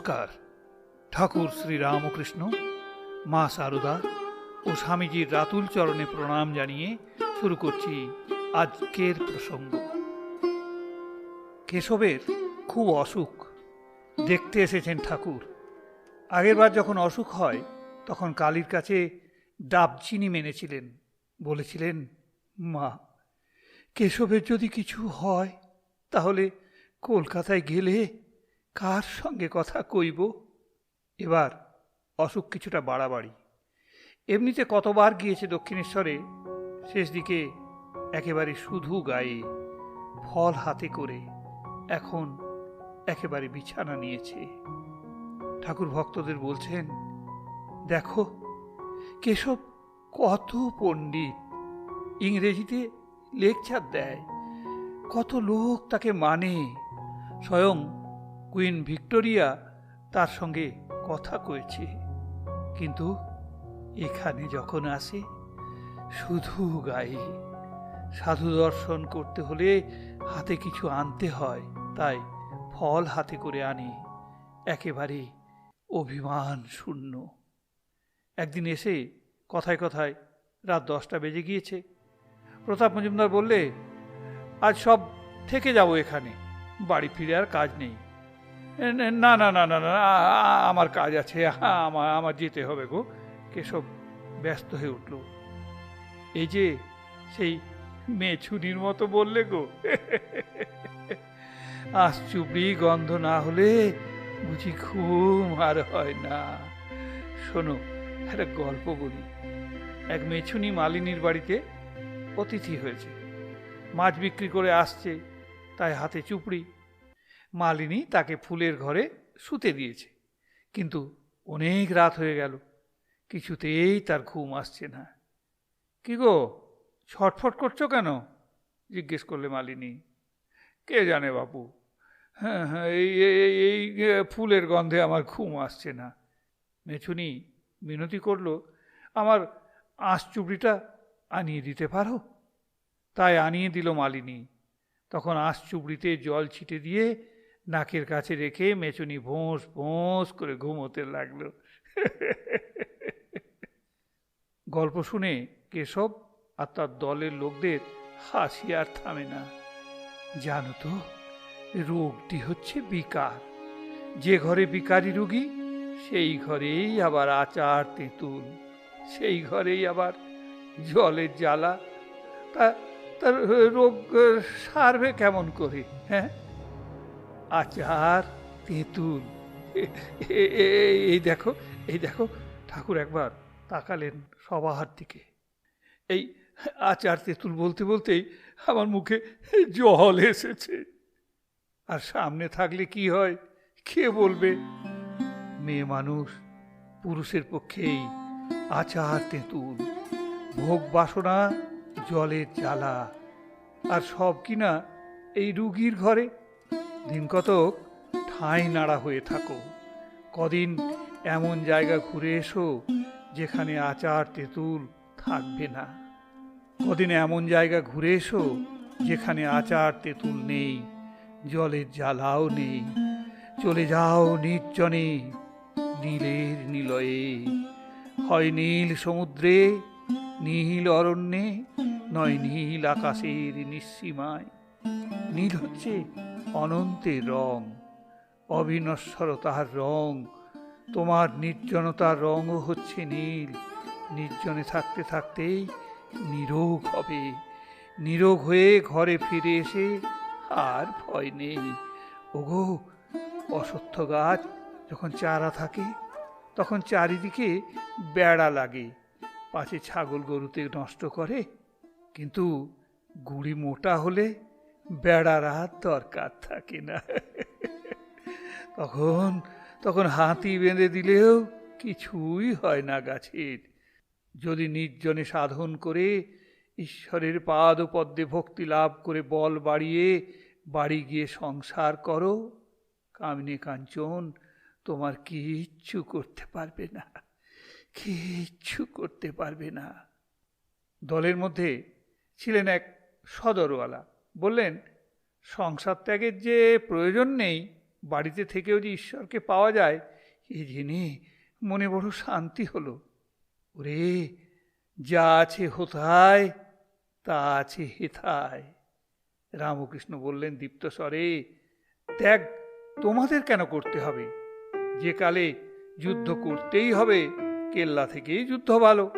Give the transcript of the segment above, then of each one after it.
নমস্কার। ঠাকুর শ্রী রামকৃষ্ণ, মা সারদা ও স্বামীজির রাতুল চরণে প্রণাম জানিয়ে শুরু করছি আজকের প্রসঙ্গ। কেশবের খুব অসুখ, দেখতে এসেছেন ঠাকুর। আগেরবার যখন অসুখ হয়, তখন কালীর কাছে ডাবচিনি মেনেছিলেন, বলেছিলেন, মা, কেশবের যদি কিছু হয়, তাহলে কলকাতায় গেলে কার সঙ্গে কথা কইব? এবার অসুখ কিছুটা বাড়াবাড়ি। এমনিতে কতবার গিয়েছে দক্ষিণেশ্বরে, শেষ দিকে একেবারে শুধু গায়ে, ফল হাতে করে এখন একেবারে বিছানা নিয়েছে। ঠাকুর ভক্তদের বলছেন, দেখো, কেশব কত পণ্ডিত, ইংরেজিতে লেকচার দেয়, কত লোক তাকে মানে স্বয়ং কুইন ভিক্টোরিয়া তার সঙ্গে কথা কয়েছে। কিন্তু এখানে যখন আসে, শুধু গায়ে। সাধু দর্শন করতে হলে হাতে কিছু আনতে হয়, তাই ফল হাতে করে আনে। একেবারে অভিমান শূন্য। একদিন এসে কথায় কথায় রাত দশটা বেজে গিয়েছে। প্রতাপ মজুমদার বললে, আজ সব থেকে যাব এখানে। বাড়ি ফিরে আর কাজ নেই। না না না না না আমার কাজ আছে আমার আমার যেতে হবে গো। কেশব ব্যস্ত হয়ে উঠল। এই যে সেই মেয়ে ছুরির মতো বললে গো। আজ চুপড়ি গন্ধ না হলে বুঝি ঘুম আর হয় না। শোনো, একটা গল্প বলি। এক মেছুনি মালিনীর বাড়িতে অতিথি হয়েছে। মাছ বিক্রি করে আসছে, তাই হাতে চুপড়ি মালিনী তাকে ফুলের ঘরে শুতে দিয়েছে। কিন্তু অনেক রাত হয়ে গেল। কিছুতেই তার ঘুম আসছে না। কি গো, ছটফট করছ কেন? জিজ্ঞেস করলে মালিনী। কে জানে বাপু। হ্যাঁ হ্যাঁ এই, এই- ফুলের গন্ধে আমার ঘুম আসছে না। মেছুনি মিনতি করল, আমার আঁশ চুবড়িটা আনিয়ে দিতে পারো? তাই আনিয়ে দিল মালিনী। তখন আঁশ চুবড়িতে জল ছিটে দিয়ে নাকের কাছে রেখে মেচুনি ভোঁস ভোঁস করে ঘুমোতে লাগল। গল্প শুনে কেশব আর তার দলের লোকদের হাসি আর থামে না। জানো তো, রোগটি হচ্ছে বিকার। যে ঘরে বিকারী রুগী, সেই ঘরেই আবার আচার তেঁতুল, সেই ঘরেই আবার জলের জ্বালা। তা, তার রোগ সারবে কেমন করে হ্যাঁ? আচার, তেঁতুল। এই দেখো এই দেখো, ঠাকুর একবার তাকালেন সবার দিকে। এই আচার, তেঁতুল বলতে বলতেই আমার মুখে জল এসেছে। আর সামনে থাকলে কি হয়? কে বলবে? মেয়ে মানুষ, পুরুষের পক্ষেই আচার, তেঁতুল, ভোগ বাসনা, জলের জ্বালা। আর সব কিনা এই রুগীর ঘরে দিন কতক ঠাঁই নাড়া হয়ে থাকো। কদিন এমন জায়গা ঘুরে এসো যেখানে আচার, তেঁতুল থাকবে না। কদিন এমন জায়গা ঘুরে এসো যেখানে আচার, তেঁতুল নেই, জলের জ্বালাও নেই। চলে যাও নির্জনে নীলের নিলয়ে। হয় নীল সমুদ্রে, নীল অরণ্যে, নয় নীল আকাশের নিঃসীমায়। নীল হচ্ছে অনন্তের রং, অবিনশ্বর তাহার রং, তোমার নির্জনতার রঙও হচ্ছে নীল। নির্জনে থাকতে থাকতেই নিরোগ হবে। নিরোগ হয়ে ঘরে ফিরে এসে আর ভয় নেই। ওগো অসত্য গাছ যখন চারা থাকে, তখন চারিদিকে বেড়া লাগে। পাশে ছাগল গরুতে নষ্ট করে, কিন্তু গুড়ি মোটা হলে বেড়ার আর দরকার থাকে না। তখন তখন হাতি বেঁধে দিলেও কিছুই হয় না গাছের। যদি নির্জনে সাধন করে, ঈশ্বরের পাদ পদ্মে ভক্তি লাভ করে বল বাড়িয়ে বাড়ি গিয়ে সংসার করো, কামিনী কাঞ্চন, তোমার কিচ্ছু করতে পারবে না, কিচ্ছু করতে পারবে না। দলের মধ্যে ছিলেন এক সদরওয়ালা। বললেন, সংসার ত্যাগের যে প্রয়োজন নেই, বাড়িতে থেকেও যে ঈশ্বরকে পাওয়া যায়, এ জেনে মনে বড় শান্তি হলো। ওরে, যা আছে হোথায়, তা আছে হেথায়। রামকৃষ্ণ বললেন, দীপ্ত স্বরে, ত্যাগ তোমাদের কেন করতে হবে? যে কালে যুদ্ধ করতেই হবে, কেল্লা থেকেই যুদ্ধ ভালো।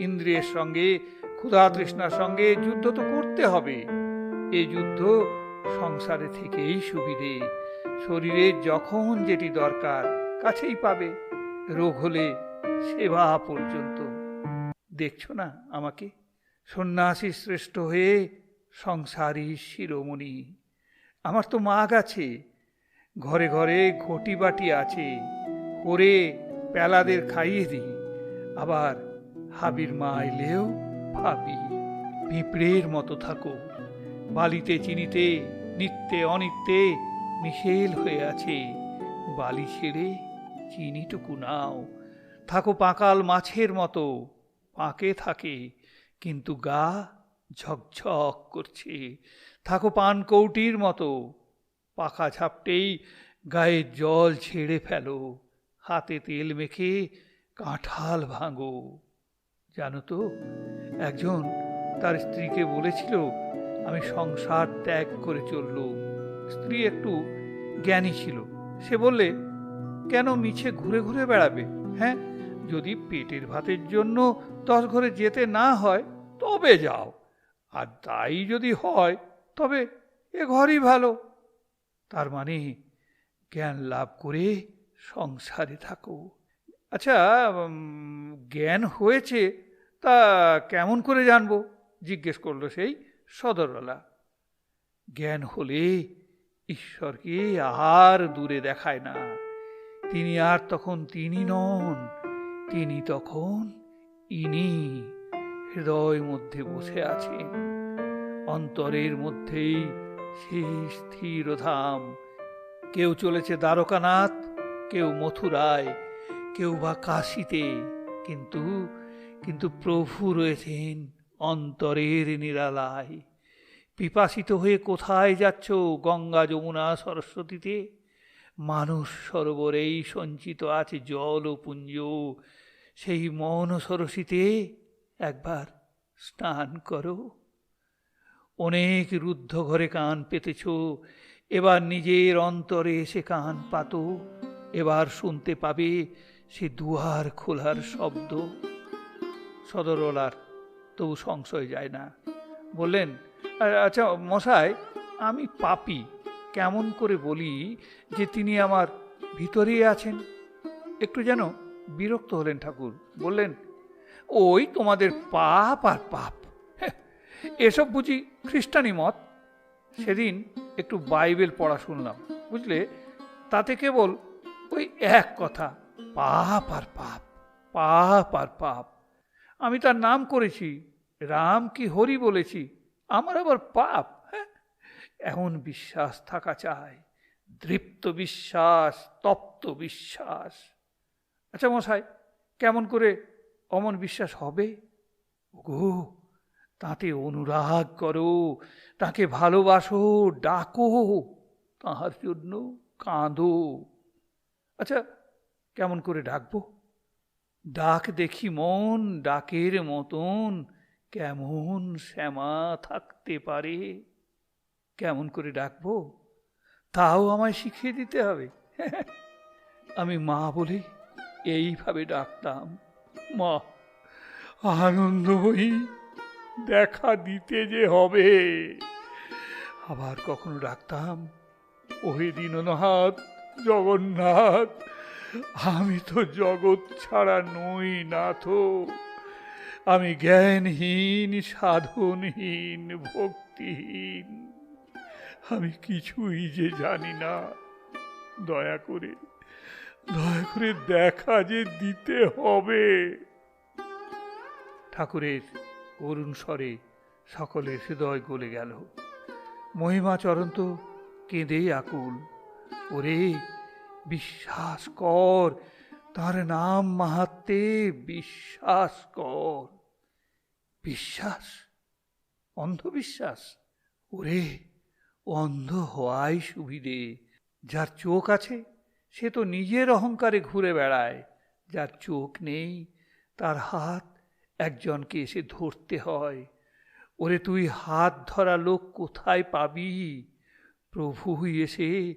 ইন্দ্রিয়ের সঙ্গে ক্ষুধা তৃষ্ণার সঙ্গে যুদ্ধ তো করতে হবে। এই যুদ্ধ সংসারে থেকেই সুবিধে। শরীরের যখন যেটি দরকার, কাছেই পাবে। রোগ হলে সেবা পর্যন্ত। দেখছ না আমাকে? সন্ন্যাসী শ্রেষ্ঠ হয়ে সংসারী শিরোমণি। আমার তো মাগ আছে। ঘরে ঘরে ঘটি বাটি আছে। করে পেলাদের খাইয়ে দিই। আবার হাবির মা এলেও ভাবি, পিঁপড়ের মতো থাকো। বালিতে চিনিতে, নিত্যে অনিত্যে মিশেল হয়ে আছে। বালি ছেড়ে চিনিটুকু নাও। থাকো পাকাল মাছের মতো, পাকে থাকে, কিন্তু গা ঝকঝক করছে। থাকো পান কৌটির মতো, পাখা ঝাপটেই গায়ে জল ছেড়ে ফেলো। হাতে তেল মেখে কাঁঠাল ভাঙো। জানো তো, একজন তার স্ত্রীকে বলেছিল আমি সংসার ত্যাগ করে চলল। স্ত্রী একটু জ্ঞানী ছিল। সে বললে, কেন মিছে ঘুরে ঘুরে বেড়াবে? হ্যাঁ যদি পেটের ভাতের জন্য দশ ঘরে যেতে না হয়, তবে যাও। আর তাই যদি হয়, তবে এ ঘরই ভালো। তার মানে জ্ঞান লাভ করে সংসারে থাকো। আচ্ছা জ্ঞান হয়েছে, তা কেমন করে জানব? জিজ্ঞেস করল সেই সদরওয়ালা জ্ঞান হলে ঈশ্বরকে আর দূরে দেখায় না। তিনি আর তখন তিনি নন, তিনি তখন ইনি হৃদয় মধ্যে বসে আছেন। অন্তরের মধ্যেই সেই স্থির ধাম। কেউ চলেছে দ্বারকানাথ, কেউ মথুরায়, কেউ বা কাশিতে। কিন্তু কিন্তু প্রভু রয়েছেন। অন্তরের নিরালায়। পিপাসিত হয়ে কোথায় যাচ্ছ গঙ্গা যমুনা সরস্বতীতে? মানুষ সরোবরেই সঞ্চিত আছে জল ও পুঞ্জ। সেই মন সরসীতে একবার স্নান করো। অনেক রুদ্ধ ঘরে কান পেতেছ, এবার নিজের অন্তরে এসে কান পাতো। এবার শুনতে পাবে সে দুয়ার খোলার শব্দ। সদরওয়ালার তবু সংশয় যায় না। বললেন আচ্ছা মশাই আমি পাপি। কেমন করে বলি যে তিনি আমার ভিতরেই আছেন? একটু যেন বিরক্ত হলেন ঠাকুর। বললেন ওই তোমাদের পাপ আর পাপ। হ্যাঁ, এসব বুঝি খ্রিস্টানি মত? সেদিন একটু বাইবেল পড়া শুনলাম। বুঝলে? তাতে কেবল ওই এক কথা পাপ আর পাপ পাপ আর পাপ। আমি তার নাম করেছি। রাম কি হরি বলেছি? আমার আবার পাপ হ্যাঁ? এমন বিশ্বাস থাকা চাই, দৃপ্ত বিশ্বাস, তপ্ত বিশ্বাস। আচ্ছা মশাই, কেমন করে অমন বিশ্বাস হবে? ওগো, তাতে অনুরাগ করো, তাকে ভালোবাসো, ডাকো, তাহার জন্য কাঁদো। আচ্ছা কেমন করে ডাকবো? ডাক দেখি মন, ডাকের মতন কেমন শ্যামা থাকতে পারে? কেমন করে ডাকবো? তাও আমায় শিখিয়ে দিতে হবে। আমি মা বলে এইভাবে ডাকতাম। মা আনন্দময়ী দেখা দিতে যে হবে। আবার কখনো ডাকতাম, ওহে দীননাথ, জগন্নাথ, আমি তো জগৎ ছাড়া নই নাথ আমি জ্ঞানহীন, সাধনহীন, ভক্তিহীন। আমি কিছুই যে জানি না। দয়া করে দয়া করে দেখা যে দিতে হবে। ঠাকুরের করুণ স্বরে সকলের হৃদয় গলে গেল। মহিমাচরণ তো কেঁদেই আকুল। ওরে, বিশ্বাস কর তার নাম মাহাত্মে বিশ্বাস কর। বিশ্বাস? অন্ধবিশ্বাস? ওরে, অন্ধ হওয়াই সুবিধে। যার চোখ আছে, সে তো নিজের অহংকারে ঘুরে বেড়ায়। যার চোখ নেই, তার হাত একজনকে এসে ধরতে হয়। ওরে, তুই হাত ধরা লোক কোথায় পাবি? প্রভুই এসে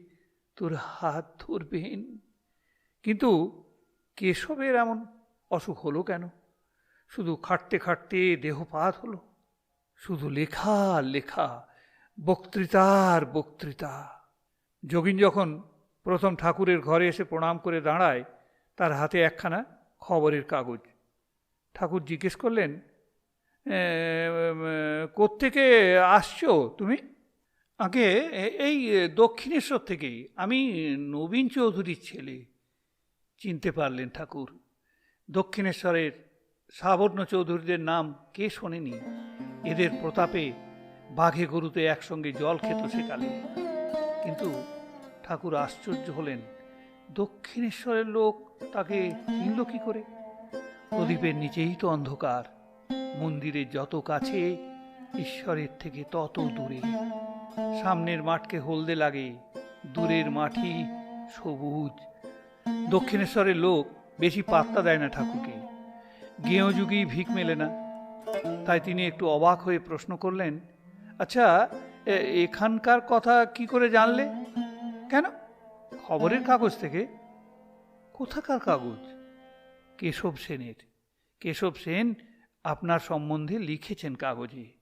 তোর হাত ধরবেন। কিন্তু কেশবের এমন অসুখ হলো কেন? শুধু খাটতে খাটতে দেহপাত হলো? শুধু লেখা লেখা বক্তৃতার বক্তৃতা। যোগিন যখন প্রথম ঠাকুরের ঘরে এসে প্রণাম করে দাঁড়ায় তার হাতে একখানা খবরের কাগজ। ঠাকুর জিজ্ঞেস করলেন "এ, উম, কোত্থেকে আসছো তুমি? আগে এই দক্ষিণেশ্বর থেকেই। আমি নবীন চৌধুরীর ছেলে। চিনতে পারলেন ঠাকুর। দক্ষিণেশ্বরের সাবর্ণ চৌধুরীদের নাম কে শোনেনি? এদের প্রতাপে বাঘে গরুতে একসঙ্গে জল খেত সেকালে কিন্তু ঠাকুর আশ্চর্য হলেন, দক্ষিণেশ্বরের লোক তাকে চিনল কি করে? প্রদীপের নিচেই তো অন্ধকার মন্দিরের যত কাছে, ঈশ্বরের থেকে তত দূরে। সামনের মাঠকে হলদে লাগে, দূরের মাঠই সবুজ দক্ষিণেশ্বরের লোক বেশি পাত্তা দেয় না ঠাকুরকে। গেঁয়ো যুগেই ভিক মেলে না। তাই তিনি একটু অবাক হয়ে প্রশ্ন করলেন আচ্ছা এখানকার কথা কি করে জানলে? কেন? খবরের কাগজ থেকে। কোথাকার কাগজ? কেশব সেনের। কেশব সেন আপনার সম্বন্ধে লিখেছেন কাগজে।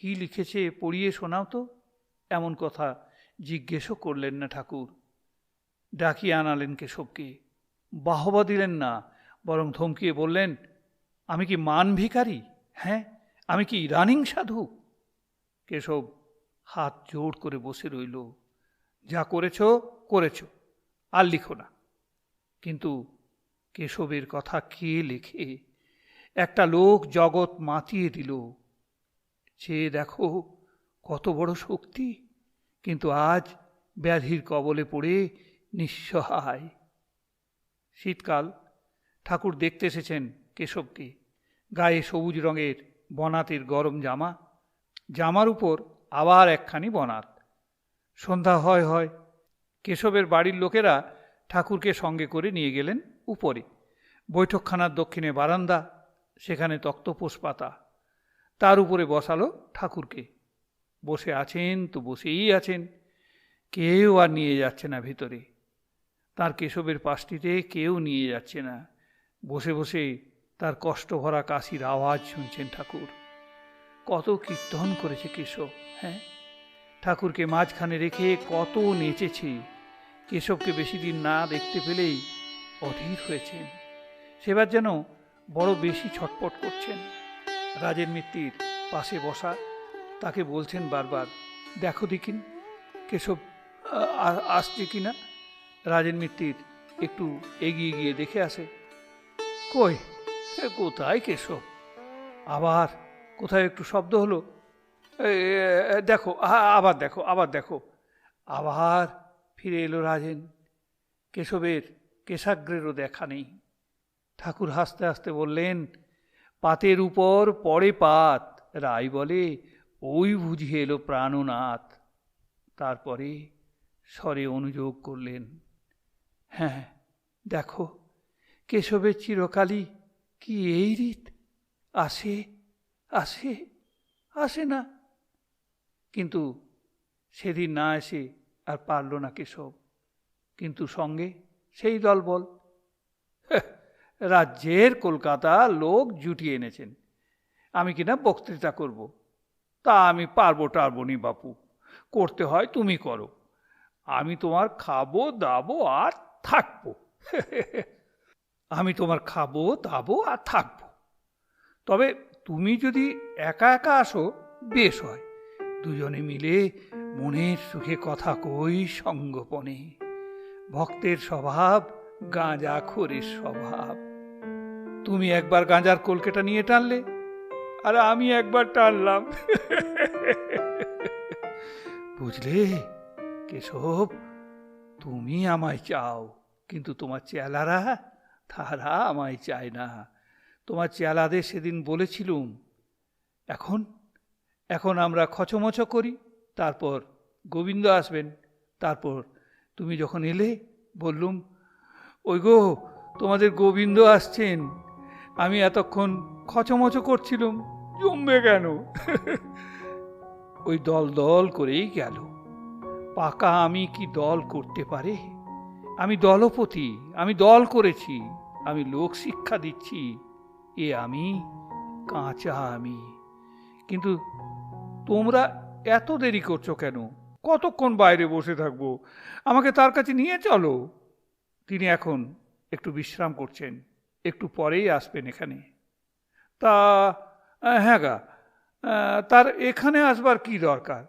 কি লিখেছে পড়িয়ে শোনাও তো। এমন কথা জিজ্ঞেসও করলেন না ঠাকুর। ডাকিয়ে আনালেন কেশবকে। বাহবা দিলেন না, বরং ধমকিয়ে বললেন, আমি কি মান ভিখারি? হ্যাঁ আমি কি রানিং সাধু? কেশব হাত জোর করে বসে রইল। যা করেছ করেছ, আর লিখো না। কিন্তু কেশবের কথা কে লেখে? একটা লোক জগৎ মাতিয়ে দিল। চেয়ে দেখো কত বড় শক্তি, কিন্তু আজ ব্যাধির কবলে পড়ে নিঃসহায়। শীতকাল, ঠাকুর দেখতে এসেছেন কেশবকে। গায়ে সবুজ রঙের বনাতের গরম জামা। জামার উপর আবার একখানি বনাত। সন্ধ্যা হয় হয় কেশবের বাড়ির লোকেরা ঠাকুরকে সঙ্গে করে নিয়ে গেলেন উপরে। বৈঠকখানার দক্ষিণে বারান্দা, সেখানে তক্তপোষ পাতা তার উপরে বসালো ঠাকুরকে। বসে আছেন তো বসেই আছেন। কেউ আর নিয়ে যাচ্ছে না ভিতরে। তার কেশবের পাশটিতে কেউ নিয়ে যাচ্ছে না। বসে বসে তার কষ্ট ভরা কাশির আওয়াজ শুনছেন ঠাকুর। কত কীর্তন করেছে কেশব হ্যাঁ? ঠাকুরকে মাঝখানে রেখে কত নেচেছে। কেশবকে বেশি দিন না দেখতে পেলেই অধীর হয়েছেন। সেবার যেন বড় বেশি ছটপট করছেন। রাজের মিত্তির পাশে বসা তাকে বলছেন বারবার, দেখো দেখিন, কেশব আসছে কিনা? রাজেন মিত্তির একটু এগিয়ে গিয়ে দেখে আসে, কই কোথায় কেশব? আবার কোথায় একটু শব্দ হলো? দেখো আবার দেখো আবার দেখো, আবার ফিরে এলো রাজেন। কেশবের কেশাগ্রেরও দেখা নেই। ঠাকুর হাসতে হাসতে বললেন, পাতের উপর পড়ে পাত রাই বলে ওই বুঝিয়ে এলো প্রাণনাথ। তারপরে স্বরে অনুযোগ করলেন হ্যাঁ দেখো কেশবের চিরকালই কি এই রীত? আসে আসে আসে না। কিন্তু সেদিন না এসে আর পারল না কেশব। কিন্তু সঙ্গে সেই দলবল। হ্যাঁ, রাজ্যের কলকাতা লোক জুটিয়ে এনেছেন। আমি কিনা বক্তৃতা করব। তা আমি পারব টারবো নি বাপু। করতে হয় তুমি করো। আমি তোমার খাব দাবো আর থাকব। আমি তোমার খাব, দাবো আর থাকব। তবে তুমি যদি একা একা আসো, বেশ হয়। দুজনে মিলে মনের সুখে কথা কই সঙ্গপনে। ভক্তের স্বভাব, গাঁজা খোরের স্বভাব। তুমি একবার গাঁজার কলকেটা নিয়ে টানলে, আর আমি একবার টানলাম। বুঝলে, কেশব? তুমি আমায় চাও, কিন্তু তোমার চেলারা তারা আমায় চায় না। তোমার চেলাদের সেদিন বলেছিলুম, এখন এখন আমরা খচমচ করি, তারপর গোবিন্দ আসবেন, তারপর তুমি যখন এলে বললুম ওই গো তোমাদের গোবিন্দ আসছেন, আমি এতক্ষণ খচমচ করছিলুম, জমবে কেন? ওই দল দল করেই গেল। পাকা আমি কি দল করতে পারে? আমি দলপতি, আমি দল করেছি, আমি লোক শিক্ষা দিচ্ছি, এ আমি, কাঁচা আমি। কিন্তু তোমরা এত দেরি করছ কেন? কতক্ষণ বাইরে বসে থাকব? আমাকে তার কাছে নিয়ে চলো। তিনি এখন একটু বিশ্রাম করছেন, একটু পরেই আসবেন এখানে। তা হ্যাঁ গা তার এখানে আসবার কি দরকার?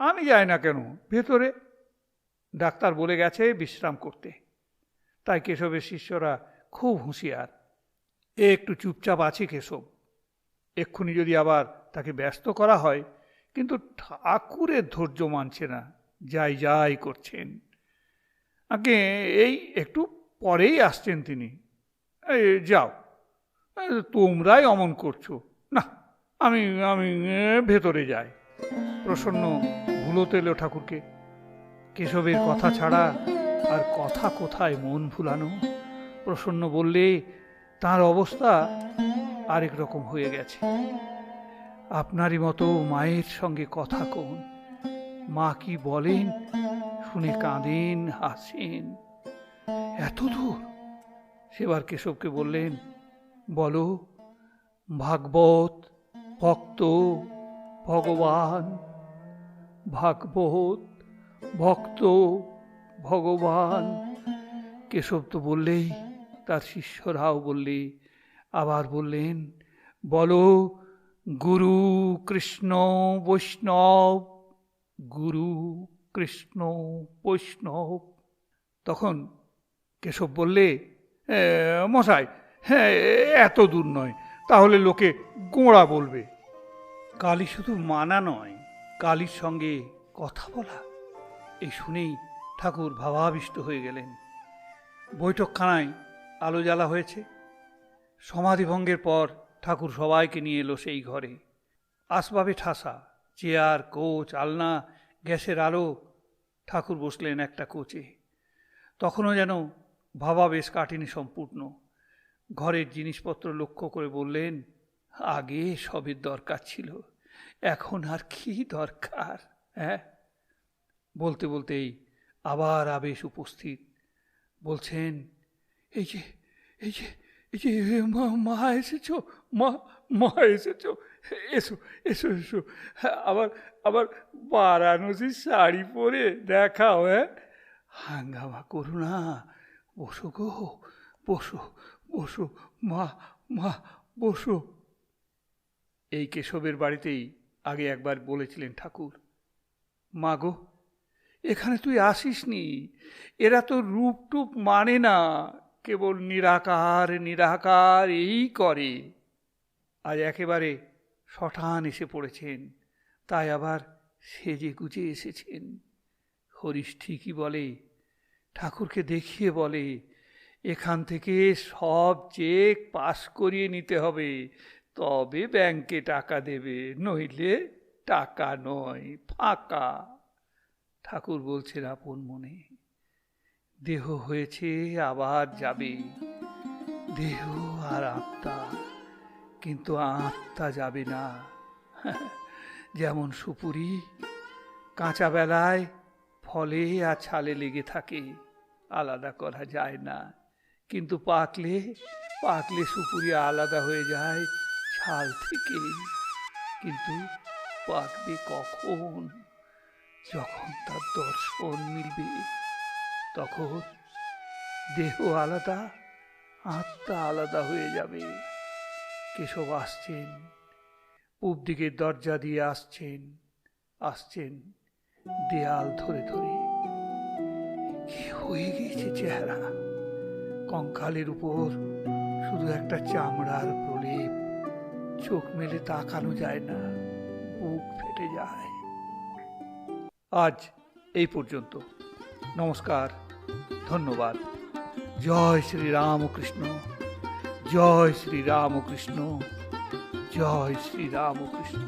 আমি যাই না কেন? ভেতরে ডাক্তার বলে গেছে বিশ্রাম করতে। তাই কেশবের শিষ্যরা খুব হুঁশিয়ার। এ একটু চুপচাপ আছে কেশব। এক্ষুনি যদি আবার তাকে ব্যস্ত করা হয়, কিন্তু ঠাকুরের ধৈর্য মানছে না। যাই যাই করছেন। আগে এই একটু পরেই আসছেন তিনি। যাও। তোমরাই অমন করছ। না, আমি আমি ভেতরে যাই। প্রসন্ন ভুলোতে এলো ঠাকুরকে। কেশবের কথা ছাড়া আর কথা কোথায় মন ভুলানো? প্রসন্ন বললে, তার অবস্থা আরেক রকম হয়ে গেছে। আপনারই মতো মায়ের সঙ্গে কথা কোন? মা কি বলেন, শুনে কাঁদেন, হাসেন? এত দূর? সেবার কেশবকে বললেন, বলো, ভাগবত, ভক্ত, ভগবান ভাগবত ভক্ত ভগবান। কেশব তো বললেই তার শিষ্যরাও বললে আবার বললেন বলো গুরু কৃষ্ণ বৈষ্ণব গুরু কৃষ্ণ বৈষ্ণব। তখন কেশব বললে "এ, মশাই হ্যাঁ এত দূর নয় তাহলে লোকে গোঁড়া বলবে। কালী শুধু মানা নয় কালীর সঙ্গে কথা বলা এই শুনেই ঠাকুর ভাবাবিষ্ট হয়ে গেলেন। বৈঠকখানায় আলো জ্বালা হয়েছে। সমাধিভঙ্গের পর ঠাকুর সবাইকে নিয়ে এলো সেই ঘরে। আসবাবে ঠাসা, চেয়ার, কোচ, আলনা, গ্যাসের আলো, ঠাকুর বসলেন একটা কোচে। তখনও যেন ভাবা বেশ কাটেনি সম্পূর্ণ। ঘরের জিনিসপত্র লক্ষ্য করে বললেন, আগে সবের দরকার ছিল। এখন আর কি দরকার হ্যাঁ? বলতে বলতেই আবার আবেশ উপস্থিত। বলছেন, এই যে এই যে এই যে, মা মা এসেছ, মা মা এসেছ, এসো এসো এসো। আবার আবার বারাণসীর শাড়ি পরে দেখাও হ্যাঁ? হাঙ্গামা করো না, বসো গো, বসো বসো, মা মা, বসো। এই কেশবের বাড়িতেই আগে একবার বলেছিলেন ঠাকুর, মা গো, এখানে তুই আসিসনি। এরা তো রূপটুপ মানে না, কেবল নিরাকার নিরাকার এই করে। আজ একেবারে শঠান এসে পড়েছেন, তাই আবার সেজে গুজে এসেছেন। হরিশ ঠিকই বলে, ঠাকুরকে দেখিয়ে বলে, এখান থেকে সব চেক পাস করিয়ে নিতে হবে। তবে ব্যাংকে টাকা দেবে, নইলে টাকা নয়, ফাঁকা। ঠাকুর বলছেন, আপন মনে, দেহ হয়েছে, আবার যাবে। দেহ আর আত্মা, কিন্তু আত্মা যাবে না। যেমন সুপুরি, কাঁচা বেলায় ফলে আর ছালে লেগে থাকে, আলাদা করা যায় না। কিন্তু পাকলে পাকলে সুপুরি আলাদা হয়ে যায় ছাল থেকে। কিন্তু পাকবে কখন? যখন তার দর্শন মিলবে, তখন দেহ আলাদা, আত্মা আলাদা হয়ে যাবে। কেশব আসছেন, পূব দিকের দরজা দিয়ে আসছেন আসছেন দেয়াল ধরে ধরে। কি হয়ে গিয়েছে চেহারা? কঙ্কালের উপর শুধু একটা চামড়ার প্রলেপ। চোখ মেলে তাকানো যায় না বুক ফেটে যায় আজ এই পর্যন্ত নমস্কার ধন্যবাদ জয় শ্রী রামকৃষ্ণ জয় শ্রী রামকৃষ্ণ জয় শ্রী রামকৃষ্ণ